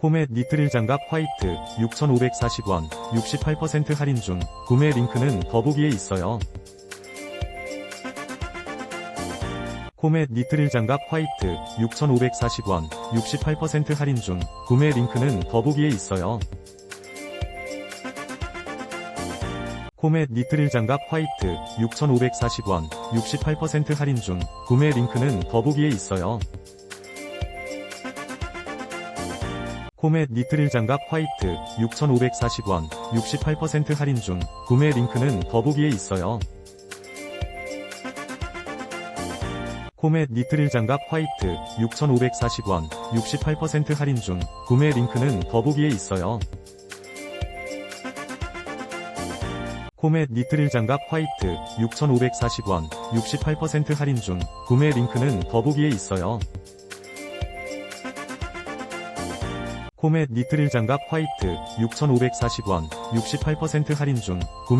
코멧 니트릴 장갑 화이트 6,540원 68% 할인 중 구매 링크는 더보기에 있어요. 코멧 니트릴 장갑 화이트 6,540원 68% 할인 중 구매 링크는 더보기에 있어요. 코멧 니트릴 장갑 화이트 6,540원 68% 할인 중 구매 링크는 더보기에 있어요. 코멧 니트릴 장갑 화이트 6,540원 68% 할인 중 구매 링크는 더보기에 있어요. 코멧 니트릴 장갑 화이트 6,540원 68% 할인 중 구매 링크는 더보기에 있어요. 코멧 니트릴 장갑 화이트 6,540원 68% 할인 중 구매 링크는 더보기에 있어요. 코멧 니트릴 장갑 화이트 6,540원 68% 할인 중 구매